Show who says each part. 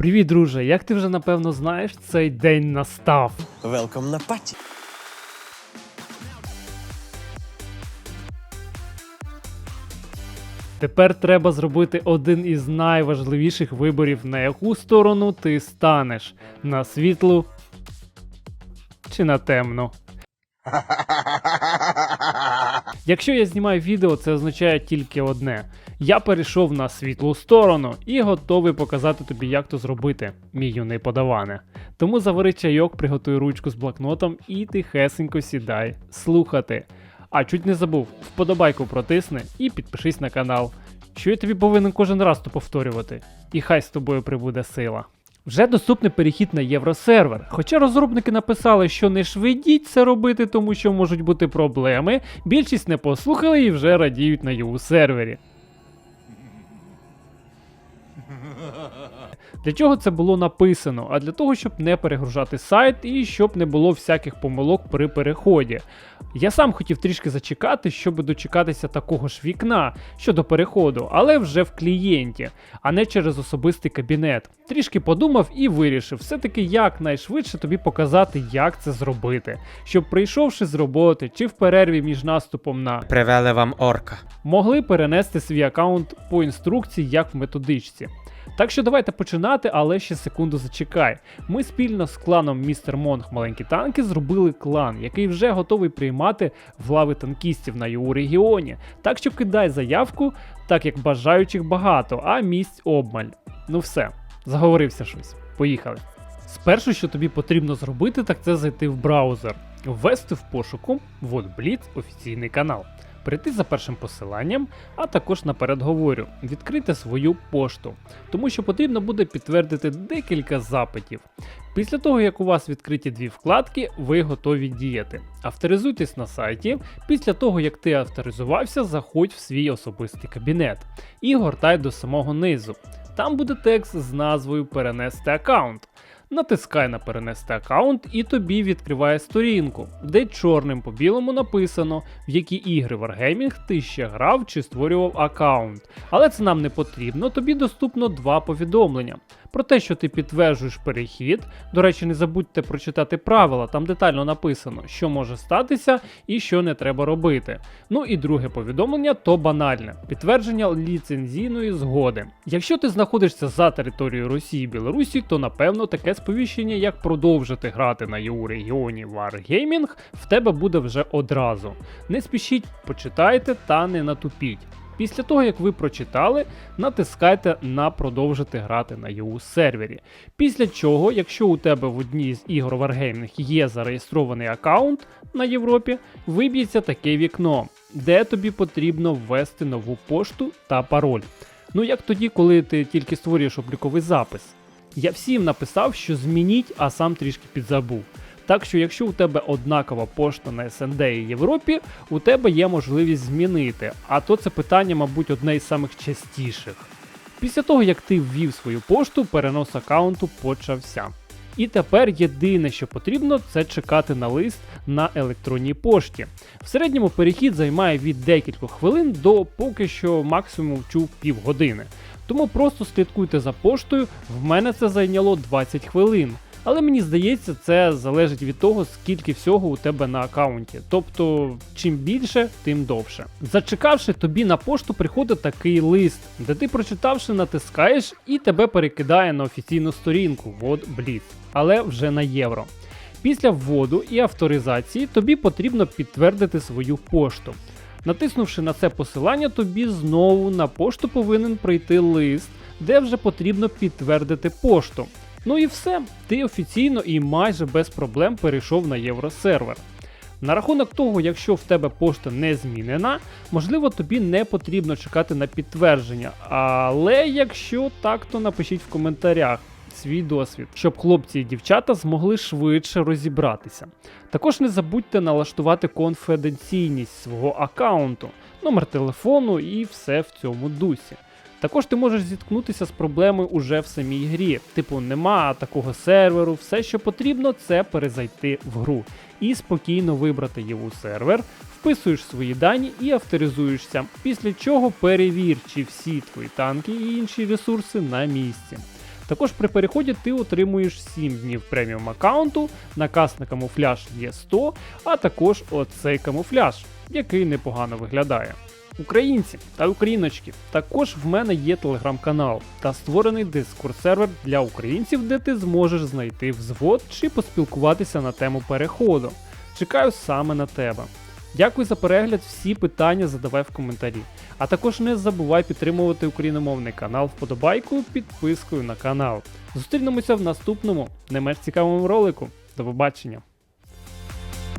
Speaker 1: Привіт, друже! Як ти вже напевно знаєш, цей день настав.
Speaker 2: Велком на паті.
Speaker 1: Тепер треба зробити один із найважливіших виборів, на яку сторону ти станеш: на світлу чи на темну. Якщо я знімаю відео, це означає тільки одне: я перейшов на світлу сторону і готовий показати тобі, як то зробити, мій юний подаване. Тому завари чайок, приготуй ручку з блокнотом і тихесенько сідай слухати. А чуть не забув, вподобайку протисни і підпишись на канал. Що я тобі повинен кожен раз то повторювати. І хай з тобою прибуде сила. Вже доступний перехід на євросервер. Хоча розробники написали, що не швидіть це робити, тому що можуть бути проблеми, більшість не послухали і вже радіють на його сервері. Для чого це було написано? А для того, щоб не перегружати сайт і щоб не було всяких помилок при переході. Я сам хотів трішки зачекати, щоб дочекатися такого ж вікна щодо переходу, але вже в клієнті, а не через особистий кабінет. Трішки подумав і вирішив все-таки якнайшвидше тобі показати, як це зробити, щоб прийшовши з роботи чи в перерві між наступом на
Speaker 3: Привели вам орка.
Speaker 1: могли перенести свій аккаунт по інструкції, як в методичці. Так що давайте починати, але ще секунду зачекай. Ми спільно з кланом Містер Монг Маленькі танки зробили клан, який вже готовий приймати в лави танкістів на ЮУ регіоні. Так що кидай заявку, так як бажаючих багато, а місць обмаль. Ну все, заговорився щось. Поїхали. Спершу, що тобі потрібно зробити, так це зайти в браузер, ввести в пошуку WhatBlitz офіційний канал, прийти за першим посиланням, а також наперед говорю, відкрити свою пошту, тому що потрібно буде підтвердити декілька запитів. Після того, як у вас відкриті дві вкладки, ви готові діяти. Авторизуйтесь на сайті. Після того, як ти авторизувався, заходь в свій особистий кабінет і гортай до самого низу. Там буде текст з назвою Перенести аккаунт. Натискай на перенести аккаунт і тобі відкриває сторінку, де чорним по білому написано, в які ігри Wargaming ти ще грав чи створював аккаунт. Але це нам не потрібно, тобі доступно два повідомлення. Про те, що ти підтверджуєш перехід. До речі, не забудьте прочитати правила, там детально написано, що може статися і що не треба робити. Ну і друге повідомлення то банальне підтвердження ліцензійної згоди. Якщо ти знаходишся за територією Росії і Білорусі, то напевно таке сповіщення, як продовжити грати на ЄУ регіоні Wargaming, в тебе буде вже одразу. Не спішіть, почитайте та не натупіть. Після того, як ви прочитали, натискайте на продовжити грати на EU сервері. Після чого, якщо у тебе в одній з ігор Wargaming є зареєстрований аккаунт на Європі, виб'ється таке вікно, де тобі потрібно ввести нову пошту та пароль. Ну як тоді, коли ти тільки створюєш обліковий запис. Я всім написав, що змініть, а сам трішки підзабув. Так що, якщо у тебе однакова пошта на СНД і Європі, у тебе є можливість змінити, а то це питання, мабуть, одне із самих частіших. Після того, як ти ввів свою пошту, перенос аккаунту почався. І тепер єдине, що потрібно, це чекати на лист на електронній пошті. В середньому перехід займає від декількох хвилин до поки що максимум чув півгодини. Тому просто слідкуйте за поштою, в мене це зайняло 20 хвилин. Але мені здається, це залежить від того, скільки всього у тебе на аккаунті. Тобто, чим більше, тим довше. Зачекавши, тобі на пошту приходить такий лист, де ти прочитавши, натискаєш і тебе перекидає на офіційну сторінку Вот Blitz, але вже на євро. Після вводу і авторизації тобі потрібно підтвердити свою пошту. Натиснувши на це посилання, тобі знову на пошту повинен прийти лист, де вже потрібно підтвердити пошту. Ну і все, ти офіційно і майже без проблем перейшов на євросервер. На рахунок того, якщо в тебе пошта не змінена, можливо тобі не потрібно чекати на підтвердження. Але якщо так, то напишіть в коментарях свій досвід, щоб хлопці і дівчата змогли швидше розібратися. Також не забудьте налаштувати конфіденційність свого аккаунту, номер телефону і все в цьому дусі. Також ти можеш зіткнутися з проблемою уже в самій грі. Типу, нема такого серверу, все, що потрібно, це перезайти в гру і спокійно вибрати його сервер, вписуєш свої дані і авторизуєшся, після чого перевір, чи всі твої танки і інші ресурси на місці. Також при переході ти отримуєш 7 днів преміум аккаунту, наказ на камуфляж є 100, а також оцей камуфляж, який непогано виглядає. Українці та україночки, також в мене є телеграм-канал та створений дискурс сервер для українців, де ти зможеш знайти взвод чи поспілкуватися на тему переходу. Чекаю саме на тебе. Дякую за перегляд, всі питання задавай в коментарі. А також не забувай підтримувати україномовний канал вподобайкою, підпискою на канал. Зустрінемося в наступному, не менш цікавому ролику. До побачення!